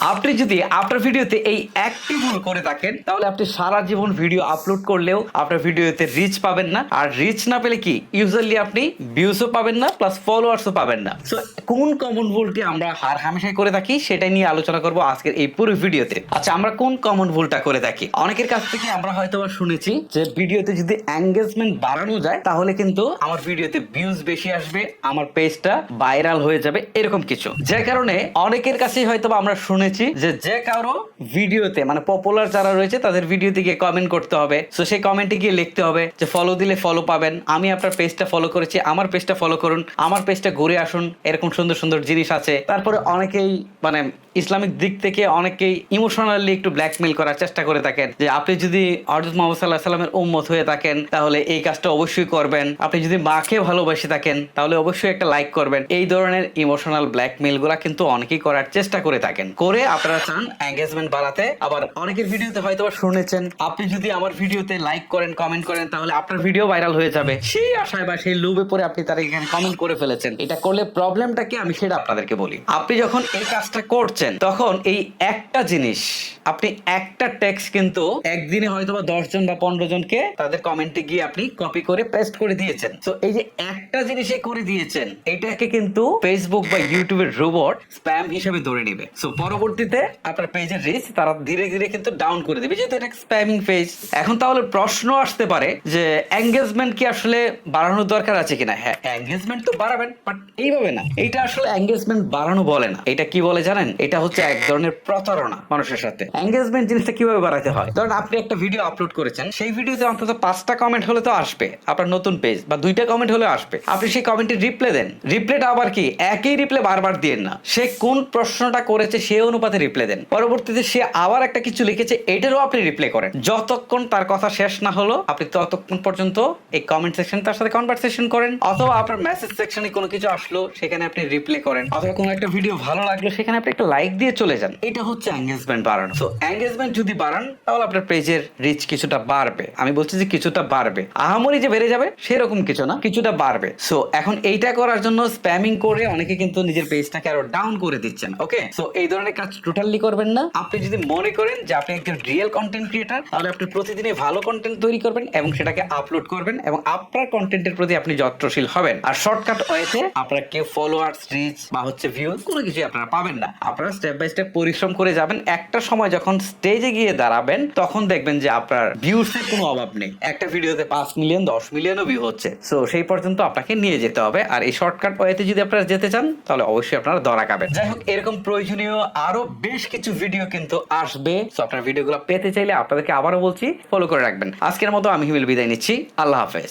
আপনি যদি আপনার ভিডিওতে এই একটি ভুল করে থাকেন, তাহলে আপনি সারা জীবন ভিডিও আপলোড করলেও আপনার ভিডিওতে রিচ পাবেন না। আর রিচ না পেলে কি? ইউজুয়ালি আপনি ভিউজও পাবেন না প্লাস ফলোয়ার্সও পাবেন না। সো কোন কমন ভুলটি আমরা হার হামেশাই করে থাকি, সেটাই নিয়ে আলোচনা করব আজকের এই পুরো ভিডিওতে। আচ্ছা আমরা কোন কমন ভুলটা করে থাকি? অনেকের কাছ থেকে আমরা হয়তো শুনেছি যে ভিডিওতে যদি এঙ্গেজমেন্ট বাড়ানো যায়, তাহলে কিন্তু আমার ভিডিওতে ভিউজ বেশি আসবে, আমার পেজটা ভাইরাল হয়ে যাবে, এরকম কিছু। যে কারণে অনেকের কাছেই হয়তো আমরা আমরা শুনেছি যে যে কারও ভিডিওতে মানে পপুলার যারা রয়েছে, তাদের ভিডিওতে গিয়ে কমেন্ট করতে হবে। সো সেই কমেন্টে গিয়ে লিখতে হবে যে ফলো দিলে ফলো পাবেন। আমি আপনার পেজটা ফলো করেছি, আমার পেজটা ফলো করুন, আমার পেজটা ঘুরে আসুন। এরকম সুন্দর সুন্দর জিনিস আছে। তারপরে অনেকেই মানে ইসলামিক দিক থেকে অনেকেই ইমোশনালি একটু ব্ল্যাকমেল করার চেষ্টা করে থাকেন। যে, আপনি যদি হজরত মোহাম্মদ সাল্লাহ সাল্লামের উম্মত হয়ে থাকেন, তাহলে এই কাজটা অবশ্যই করবেন। আপনি যদি মাকে ভালোবেসে থাকেন, তাহলে অবশ্যই একটা লাইক করবেন। এই ধরনের ইমোশনাল ব্ল্যাকমেলগুলা কিন্তু অনেকেই করার চেষ্টা করে থাকেন। করে আপনারা চান এঙ্গেজমেন্ট বাড়াতে। আবার অনেকের ভিডিওতে হয়তো শুনেছেন, আপনি যদি আমার ভিডিওতে লাইক করেন কমেন্ট করেন, তাহলে আপনার ভিডিও ভাইরাল হয়ে যাবে। সেই আশায় বা সেই লোভে পরে আপনি তার এখানে কমেন্ট করে ফেলেছেন। এটা করলে প্রবলেমটা কি? আমি সেটা আপনাদেরকে বলি। আপনি যখন এই কাজটা করছেন, তখন এই একটা জিনিস আপনি একটা টেক্সট কিন্তু একদিনে হয়তো বা দশ জন বা পনেরো জনকে তাদের কমেন্টে গিয়ে আপনি কপি করে পেস্ট করে দিয়েছেন। তো এই যে একটা জিনিসে করে দিয়েছেন, এটাকে কিন্তু ফেসবুক বা ইউটিউবের রোবট স্প্যাম হিসেবে ধরে নেবে। সো পরবর্তীতে আপনার পেজের রিচ তারা ধীরে ধীরে কিন্তু ডাউন করে দেবে। যেহেতু এটা স্প্যামিং পেজ এখন তাহলে প্রশ্ন আসতে পারে যে এঙ্গেজমেন্ট কি আসলে বাড়ানোর দরকার আছে কিনা? হ্যাঁ এঙ্গেজমেন্ট তো বাড়াবেন বাট এইভাবে না। এটা আসলে এঙ্গেজমেন্ট বাড়ানো বলে না। এটা কি বলে জানেন? এটা হচ্ছে এক ধরনের প্রতারণা মানুষের সাথে। এঙ্গেজমেন্ট জিনিসটা কীভাবে বাড়াতে হয়? ধরুন আপনি একটা ভিডিও আপলোড করেছেন সেই ভিডিওতে অন্তত পাঁচটা কমেন্ট হলে তো আসবে আপনার নতুন পেজ বা দুইটা কমেন্ট হলে আসবে। আপনি সেই কমেন্টে রিপ্লে দেন। রিপ্লেটা আবার কি? একই রিপ্লে বারবার দিয়ে না। সে কোন প্রশ্নটা করেছে সে অনুপাতে রিপ্লে দেন। পরবর্তীতে সে আবার একটা কিছু লিখেছে এটারও আপনি রিপ্লে করেন। যতক্ষণ তার কথা শেষ না হলো আপনি ততক্ষণ পর্যন্ত এই কমেন্ট সেকশন তার সাথে কনভারসেশন করেন। অথবা আপনার মেসেজ সেকশনে কোনো কিছু আসলো সেখানে আপনি রিপ্লে করেন। অথবা কোনো একটা ভিডিও ভালো লাগল সেখানে আপনি একটা লাইক দিয়ে চলে যান। এটা হচ্ছে এঙ্গেজমেন্ট বাড়ানো। এঙ্গেজমেন্ট যদি বাড়ান, তাহলে আপনার পেজের রিচ কিছুটা বাড়বে। আমি বলছি যে কিছুটা বাড়বে। আহামরি যে বেড়ে যাবে, সেরকম কিছু না, কিছুটা বাড়বে। সো এখন এইটা করার জন্য স্প্যামিং করে অনেকে কিন্তু নিজের পেজটাকে আরও ডাউন করে দিচ্ছেন ওকে সো এই ধরনের কাজ টোটালি করবেন না। আপনি যদি মনে করেন যে আপনি একজন রিয়েল কন্টেন্ট ক্রিয়েটার তাহলে আপনি প্রতিদিনই ভালো কন্টেন্ট তৈরি করবেন এবং সেটাকে আপলোড করবেন এবং আপনার কন্টেন্টের প্রতি আপনি যত্নশীল হবেন। আর শর্টকাট ওয়েতে আপনার কেউ ফলোয়ার্স রিচ বা হচ্ছে ভিউজ কোনো কিছু আপনারা পাবেন না। আপনারা স্টেপ বাই স্টেপ পরিশ্রম করে যাবেন। একটা সময় যখন স্টেজে গিয়ে দাঁড়াবেন, তখন দেখবেন যে আপনার ভিউস এর কোনো অভাব নেই। একটা ভিডিওতে পাঁচ মিলিয়ন দশ মিলিয়নও ভিউ হচ্ছে। সো সেই পর্যন্ত আপনাকে নিয়ে যেতে হবে। আর এই শর্টকাট ওয়েতে যদি আপনারা যেতে চান, তাহলে অবশ্যই আপনারা ধরা খাবেন। যাই হোক, এরকম প্রয়োজনীয় আরও বেশ কিছু ভিডিও কিন্তু আসবে। সো আপনার ভিডিওগুলো পেতে চাইলে আপনাদেরকে আবারও বলছি ফলো করে রাখবেন। আজকের মতো আমি হিমেল বিদায় নিচ্ছি। আল্লাহ হাফেজ।